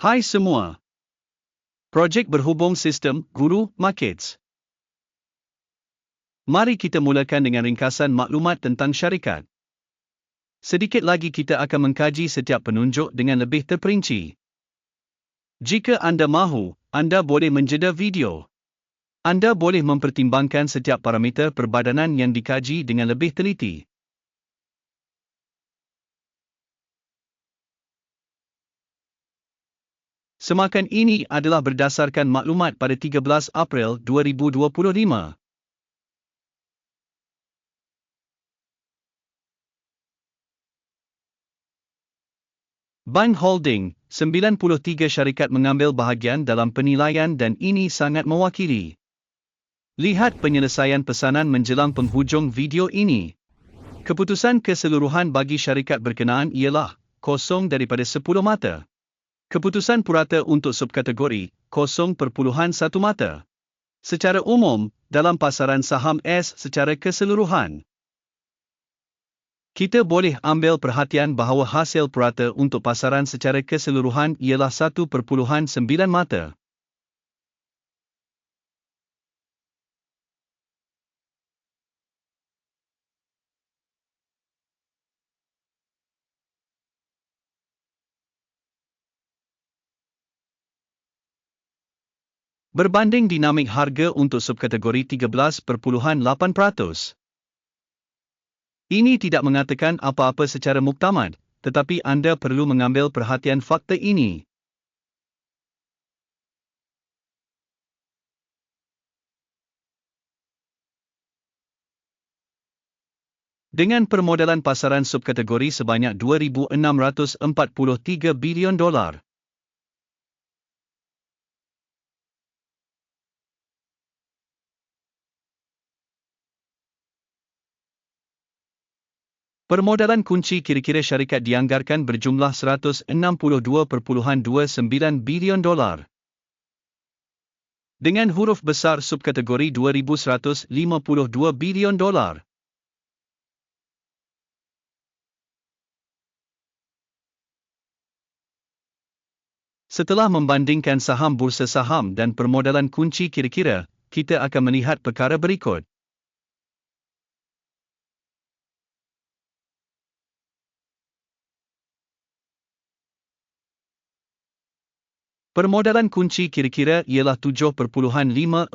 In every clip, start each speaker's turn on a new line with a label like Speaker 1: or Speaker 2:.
Speaker 1: Hai semua. Projek berhubung sistem Guru Markets. Mari kita mulakan dengan ringkasan maklumat tentang syarikat. Sedikit lagi kita akan mengkaji setiap penunjuk dengan lebih terperinci. Jika anda mahu, anda boleh menjeda video. Anda boleh mempertimbangkan setiap parameter perbadanan yang dikaji dengan lebih teliti. Semakan ini adalah berdasarkan maklumat pada 13 April 2025. Bank Holding, 93 syarikat mengambil bahagian dalam penilaian dan ini sangat mewakili. Lihat penyelesaian pesanan menjelang penghujung video ini. Keputusan keseluruhan bagi syarikat berkenaan ialah kosong daripada 10 mata. Keputusan purata untuk subkategori 0.1 mata. Secara umum, dalam pasaran saham S secara keseluruhan. Kita boleh ambil perhatian bahawa hasil purata untuk pasaran secara keseluruhan ialah 1.9 mata. Berbanding dinamik harga untuk subkategori 13.8%. Ini tidak mengatakan apa-apa secara muktamad, tetapi anda perlu mengambil perhatian fakta ini. Dengan permodalan pasaran subkategori sebanyak 2,643 bilion dolar, Permodalan kunci kira-kira syarikat dianggarkan berjumlah 162.29 bilion dolar. Dengan huruf besar subkategori 2152 bilion dolar. Setelah membandingkan saham bursa saham dan permodalan kunci kira-kira, kita akan melihat perkara berikut. Permodalan kunci kira-kira ialah 7.543%.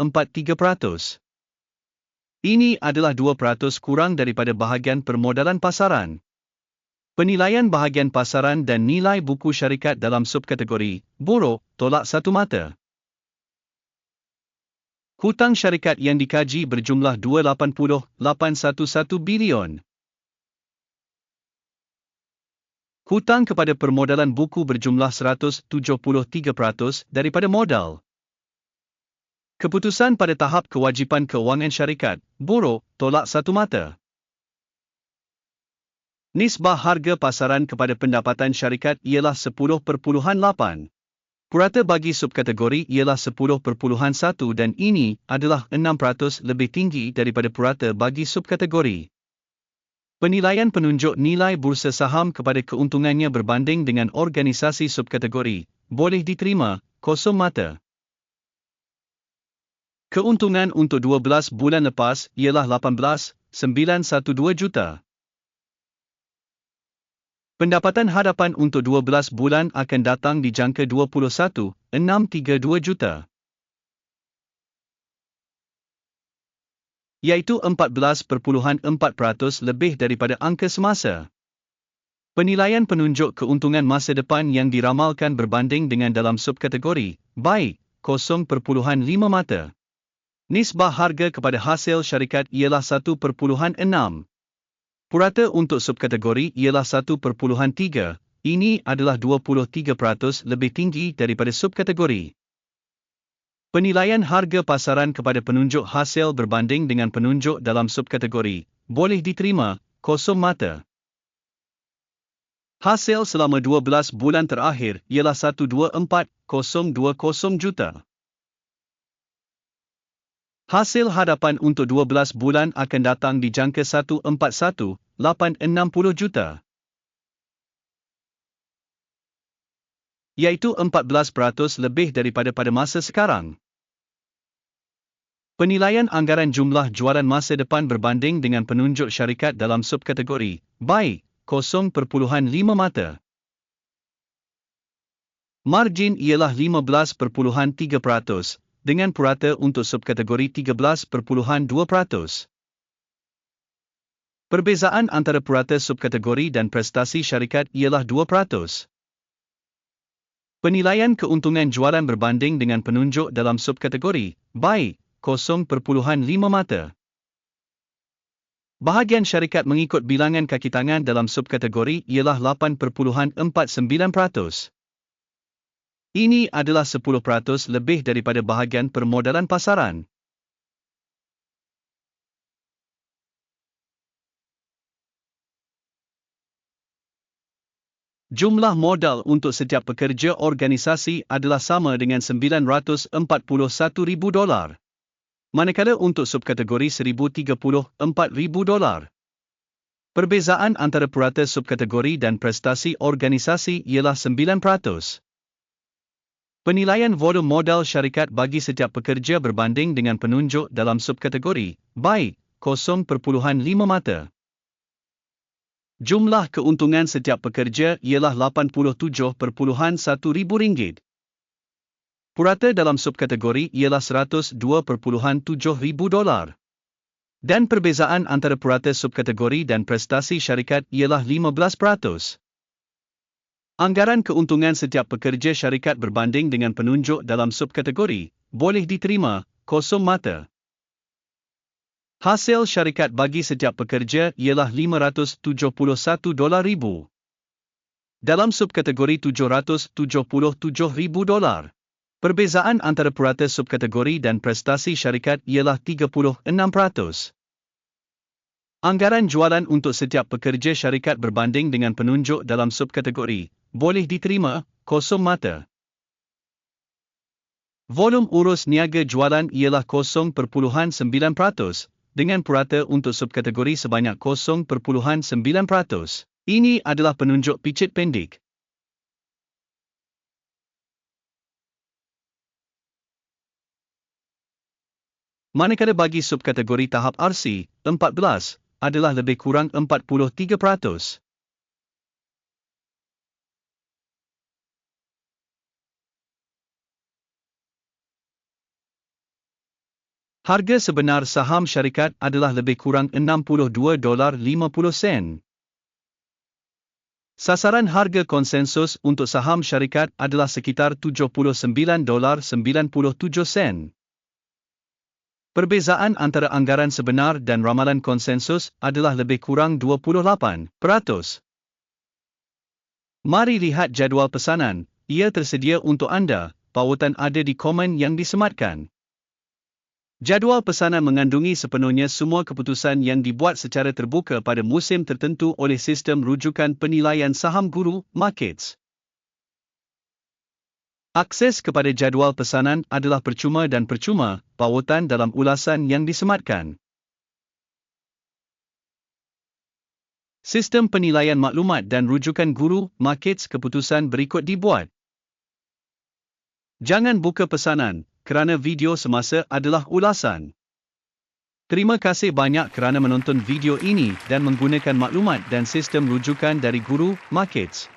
Speaker 1: Ini adalah 2% kurang daripada bahagian permodalan pasaran. Penilaian bahagian pasaran dan nilai buku syarikat dalam subkategori buruk tolak satu mata. Hutang syarikat yang dikaji berjumlah 280.811 bilion. Hutang kepada permodalan buku berjumlah 173% daripada modal. Keputusan pada tahap kewajipan kewangan syarikat, buruk, tolak satu mata. Nisbah harga pasaran kepada pendapatan syarikat ialah 10.8. Purata bagi subkategori ialah 10.1 dan ini adalah 6% lebih tinggi daripada purata bagi subkategori. Penilaian penunjuk nilai bursa saham kepada keuntungannya berbanding dengan organisasi subkategori boleh diterima kosong mata. Keuntungan untuk 12 bulan lepas ialah 18,912 juta. Pendapatan hadapan untuk 12 bulan akan datang di jangka 21,632 juta. Iaitu 14.4% lebih daripada angka semasa. Penilaian penunjuk keuntungan masa depan yang diramalkan berbanding dengan dalam subkategori, baik, 0.5 mata. Nisbah harga kepada hasil syarikat ialah 1.6. Purata untuk subkategori ialah 1.3, ini adalah 23% lebih tinggi daripada subkategori. Penilaian harga pasaran kepada penunjuk hasil berbanding dengan penunjuk dalam subkategori boleh diterima kosong mata. Hasil selama 12 bulan terakhir ialah 124,020 juta. Hasil hadapan untuk 12 bulan akan datang di jangka 141,860 juta. iaitu 14% lebih daripada pada masa sekarang. Penilaian anggaran jumlah jualan masa depan berbanding dengan penunjuk syarikat dalam subkategori baik 0.5 mata. Margin ialah 15.3% dengan purata untuk subkategori 13.2%. Perbezaan antara purata subkategori dan prestasi syarikat ialah 2%. Penilaian keuntungan jualan berbanding dengan penunjuk dalam subkategori baik 0.5 mata. Bahagian syarikat mengikut bilangan kaki tangan dalam subkategori ialah 8.49%. Ini adalah 10% lebih daripada bahagian permodalan pasaran. Jumlah modal untuk setiap pekerja organisasi adalah sama dengan 941,000 dolar manakala untuk subkategori 1030 4000 dolar. Perbezaan antara purata subkategori dan prestasi organisasi ialah 9%. Penilaian volume modal syarikat bagi setiap pekerja berbanding dengan penunjuk dalam subkategori, baik, 0.5 mata. Jumlah keuntungan setiap pekerja ialah 87.1 ribu ringgit. Purata dalam subkategori ialah 102.7 ribu dolar. Dan perbezaan antara purata subkategori dan prestasi syarikat ialah 15%. Anggaran keuntungan setiap pekerja syarikat berbanding dengan penunjuk dalam subkategori boleh diterima kosong mata. Hasil syarikat bagi setiap pekerja ialah 571 dolar ribu. Dalam subkategori 777 ribu dolar. Perbezaan antara purata subkategori dan prestasi syarikat ialah 36%. Anggaran jualan untuk setiap pekerja syarikat berbanding dengan penunjuk dalam subkategori boleh diterima kosong mata. Volum urus niaga jualan ialah 0.9% dengan purata untuk subkategori sebanyak 0.9%. Ini adalah penunjuk picit pendek. Manakala bagi subkategori tahap RC, 14 adalah lebih kurang 43%. Harga sebenar saham syarikat adalah lebih kurang 62 dolar 50 sen. Sasaran harga konsensus untuk saham syarikat adalah sekitar 79 dolar 97 sen. Perbezaan antara anggaran sebenar dan ramalan konsensus adalah lebih kurang 28%. Mari lihat jadual pesanan, ia tersedia untuk anda, pautan ada di komen yang disematkan. Jadual pesanan mengandungi sepenuhnya semua keputusan yang dibuat secara terbuka pada musim tertentu oleh sistem rujukan penilaian saham guru, Markets. Akses kepada jadual pesanan adalah percuma dan percuma, pautan dalam ulasan yang disematkan. Sistem penilaian maklumat dan rujukan guru, markets keputusan berikut dibuat. Jangan buka pesanan, kerana video semasa adalah ulasan. Terima kasih banyak kerana menonton video ini dan menggunakan maklumat dan sistem rujukan dari guru, markets.